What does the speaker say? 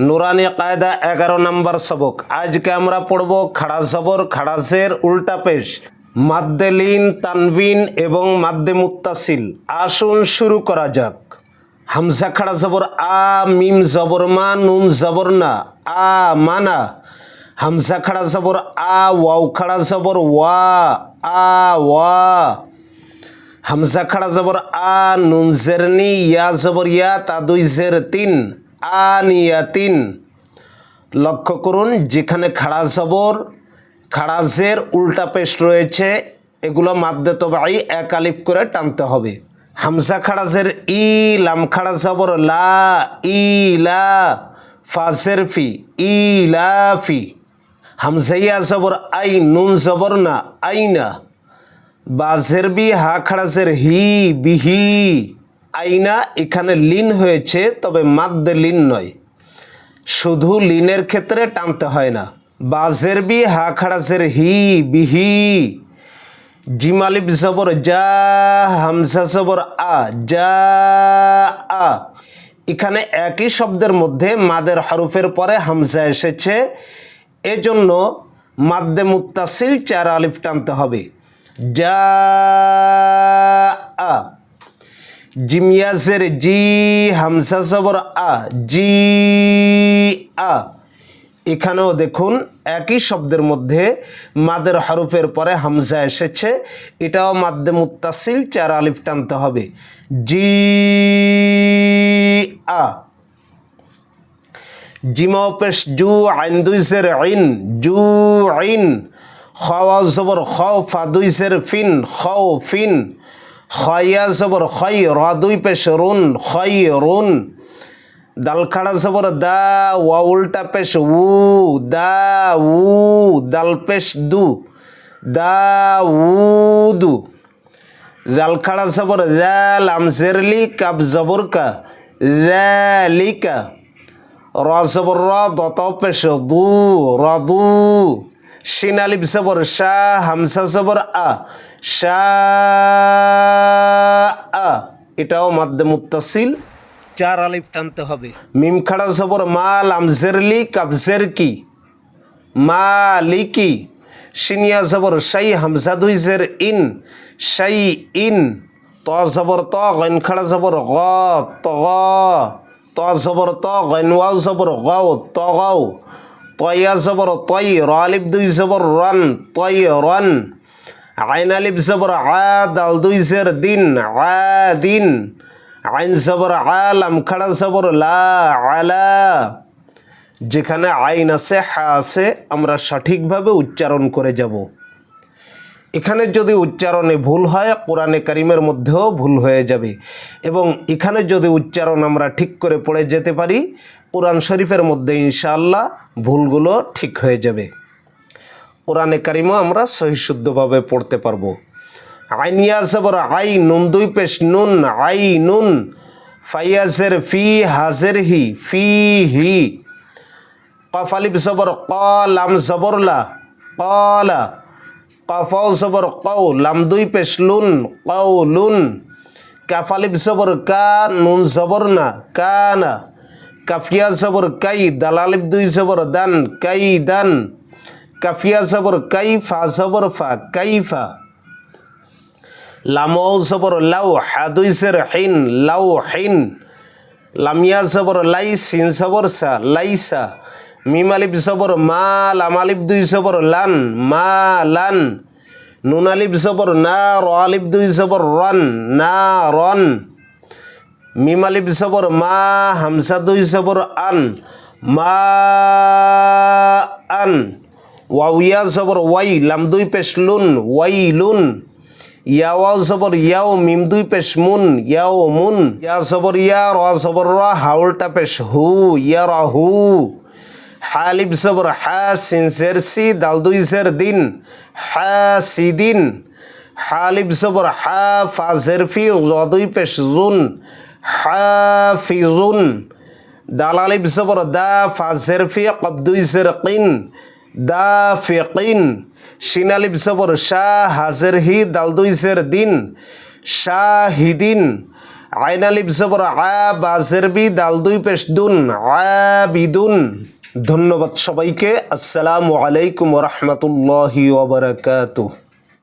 নুরানি কায়দা এগারো নম্বর সবক। আজকে আমরা পড়ব খাড়া জবর খাড়াসের উল্টা পেশ। মাদ্দে লিন তানবিন এবং মাদ্দে মুত্তাসিল। আসুন শুরু করা যাক। হামজা খাড়া জবর, আ, মিম জবর মা, নুন জবর না, আ মানা হামজা খাড়া জবর, আ, ওয়াও খাড়া জবর, ওয়া, আ, ওয়া। হামজা খাড়া জবর, আ, নুন জেরনি ইয়া জবর, ইয়া, তা দুই জের তিন। আনিয়া তিন লক্ষ্য করুন, যেখানে খাড়া জবর, খাড়া জের, উল্টা পেশ রয়েছে, এগুলো মাদ্দে তবাই এক আলিফ করে টানতে হবে। হামজা খাড়া জের, ই, লাম খাড়া জবর, লা, ই, লা ফাজের ফি, ই, লা, ফি। হামজাইয়া জবর, আই, নুন জবর না আইনা বাজের বি হা খাড়াজের হি বিহি আইনা এখানে লিন হয়েছে, তবে মাদ্দে লিন নয়। শুধু লিনের ক্ষেত্রে টানতে হয় না। বাজের বি, হা খাড়াজের হি, বিহি। জিমালিব জবর যা হামসা জবর, আ যা আ। এখানে একই শব্দের মধ্যে মাদের হরফের পরে হামজা এসেছে। এজন্য মাদ্দে মুত্তাসিল চার আলিফ টানতে হবে। যা আ। জিমিয়াজের জি হামসা জবর আ, জি আ। এখানেও দেখুন, একই শব্দের মধ্যে মাদের হরফের পরে হামজা এসেছে। এটাও মাদ্দে মুত্তাসিল, চার আলিফ টানতে হবে। জি আ। জিমা পেশ জু, আইন দুইসের আইন, জু আইন। খাওয়া জবর খাও ফা দুইসের ফিন খাও ফিন। খয়া জবর খয় র দুই পেশ রুন খয় রুন। দালখাড়া জবর দা, ওয়া উল্টা পেশ উ, দা, উ, দাল পেশ দু, দা, উ, দু। দালখাড়া জবর দা লামজেরলি কাব জবর কা লিকা র জবর র, দত পেশ দু, র দু। শিন আলিফ জবর শাহ হামসা জবর আ শাহ এটাও মাদ্দে মুত্তাসিল। চার আলিফ টানতে হবে। মিম খাড়া জবর মাল আমজেরলি কাবজের কি মালিকি শিনিয়া জবর শাই হামজা দুই জের ইন শাই ইন। ত জবর ত গন খাড়া জবর গ ত গ। ত জবর ত গন ওয়াও জবর গাও ত গাও। তয়া জবর তই র আলিফ দুই জবর রন তই রন। আইন আলিফ জবর আ দাল দুই জের দিন আ দিন আইন জবর আলাম খাড়া জবর লা আলা যেখানে আইন আছে হা আছে আমরা সঠিকভাবে উচ্চারণ করে যাব এখানে যদি উচ্চারণে ভুল হয় কোরআনে কারিমের মধ্যেও ভুল হয়ে যাবে এবং এখানে যদি উচ্চারণ আমরা ঠিক করে পড়ে যেতে পারি কোরআন শরীফের মধ্যে ইনশাআল্লাহ ভুলগুলো ঠিক হয়ে যাবে কোরআনে কারিমও আমরা সহিশুদ্ধভাবে পড়তে পারব। আইনিয়া জবর আই নুন দুই পেশ নুন, আই নুন ফাইয়াজের ফি হাজের হি, ফি হি। কফালিব জবর ক লাম জবর লা কলা কফাও জবর কৌ লাম দুই পেশ লুন কৌ লুন কাফালিব জবর কা, নুন জবর না কানা কাফিয়া জবর কাই দালালিব দুই জবর দান, কাই দান। কাফিয়া জবর, কাইফা জবর ফা, কাইফা। লামও জবর লাউ হাদুইসের হিন লাউ হিন। লামিয়া জবর লাই সিন জবর, সা, লাইসা। মিম আলিফ জবর, মা, লাম আলিফ দুই জবর, লান, মা, লান। নুন আলিফ জবর, না, র আলিফ দুই জবর, রন, না, রন। মিম আলিফ জবর, মা হামসা দুই জবর, আন। মা, আন। ওয়াউয়া জবর ওয়াই, লাম দুই পেশ লুন, ওয়াই লুন। ইয়াওয়াও জবর ইয়াও, মিম দুই পেশ মুন, ইয়াও মুন। ইয়া জবর ইয়া র জবর র, হাউলটা পেশ হু, ইয়া র হু। হালিব জবর হা, সিন জের সি, দাল দুই জের দিন, হা সি দিন। হালিব জবর হা, ফা জের ফি দুই পেশ জুন, হা ফি জুন। দাল জবর দা, ফা জের ফি, কব দুই জের কিন দা ফি সবর শিন আলিব জবর শাহ হাজের হি দাল দুই দিন। শাহিদিন। আইন সবর জবর আ বাজের বি দাল দুই পেশ দুন আবিদুন। ধন্যবাদ সবাইকে। আসসালামু আলাইকুম রহমতুল্লাহি ওবরাকাতুহ